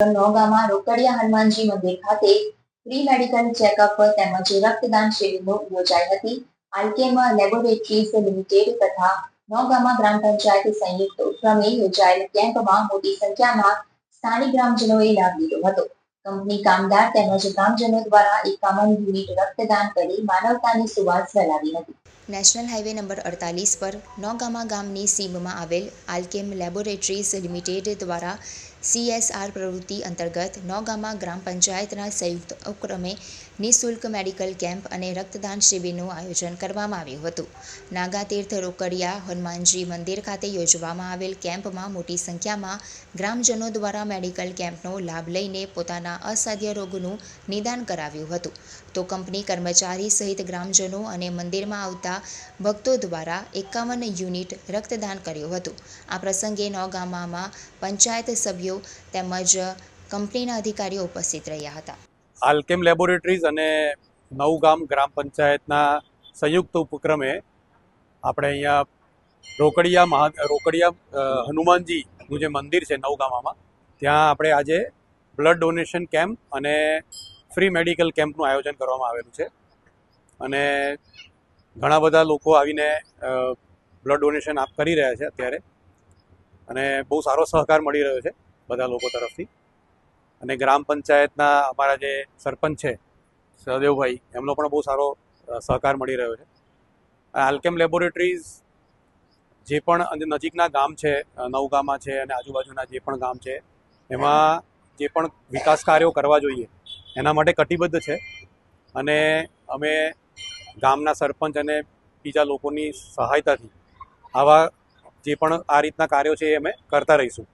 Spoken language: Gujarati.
નોગામાં રોકડિયા હનુમાનજી મંદિર ખાતે પ્રી મેડિકલ ચેકઅપ તેમજ રક્તદાન શિબિરનો યોજાઈ હતી. આલકેમ લેબોરેટરીઝ લિમિટેડ તથા નોગામાં ગ્રામ પંચાયત સંયુક્ત ઉપક્રમે યોજાયેલ કેમ્પમાં મોટી સંખ્યામાં સ્થાનિક ગ્રામજનોએ લાભ લીધો હતો. કંપની કામદાર તેમજ ગ્રામજનો દ્વારા એકાવન યુનિટ રક્તદાન કરી માનવતાની સુવાસ ફેલાવી હતી. નેશનલ હાઈવે નંબર અડતાલીસ પર નોગામા ગામની સીમમાં આવેલ આલ્કેમ લેબોરેટરીઝ લિમિટેડ દ્વારા સીએસઆર પ્રવૃત્તિ અંતર્ગત નોગામાં ગ્રામ પંચાયતના સંયુક્ત ઉપક્રમે નિઃશુલ્ક મેડિકલ કેમ્પ અને રક્તદાન શિબિરનું આયોજન કરવામાં આવ્યું હતું. નાગાતીર્થ રોકડિયા હનુમાનજી મંદિર ખાતે યોજવામાં આવેલ કેમ્પમાં મોટી સંખ્યામાં ગ્રામજનો દ્વારા મેડિકલ કેમ્પનો લાભ લઈને પોતાના અસાધ્ય રોગનું નિદાન કરાવ્યું હતું. તો કંપની કર્મચારી સહિત ગ્રામજનો અને મંદિરમાં આવતા ભક્તો દ્વારા એકાવન યુનિટ રક્તદાન કર્યું હતું. આ પ્રસંગે નોગામામાં પંચાયત સભ્યો તેમજ કંપનીના અધિકારીઓ ઉપસ્થિત રહ્યા હતા. આલ્કેમ લેબોરેટરીઝ અને નવગામ ગ્રામ પંચાયતના સંયુક્ત ઉપક્રમે આપણે અહીંયા રોકડિયા મહા, રોકડિયા હનુમાનજીનું જે મંદિર છે નવગામામાં, ત્યાં આપણે આજે બ્લડ ડોનેશન કેમ્પ અને ફ્રી મેડિકલ કેમ્પનું આયોજન કરવામાં આવેલું છે. અને ઘણા બધા લોકો આવીને બ્લડ ડોનેશન આપ, કરી રહ્યા છે અત્યારે. અને બહુ સારો સહકાર મળી રહ્યો છે. બધા લોકો તરફથી. અને ગ્રામ પંચાયતના અમારા જે સરપંચ છે, સહદેવભાઈ, એમનો પણ બહુ સારો સહકાર મળી રહ્યો છે. આલ્કેમ લેબોરેટરીઝ જે પણ નજીકના ગામ છે નવગામાં છે અને આજુબાજુના જે પણ ગામ છે, એમાં જે પણ વિકાસ કાર્યો કરવા જોઈએ, એના માટે કટિબદ્ધ છે. અને અમે ગામના સરપંચ અને બીજા લોકોની સહાયતાથી આવા જે પણ આ રીતના કાર્યો છે એ અમે કરતા રહીશું.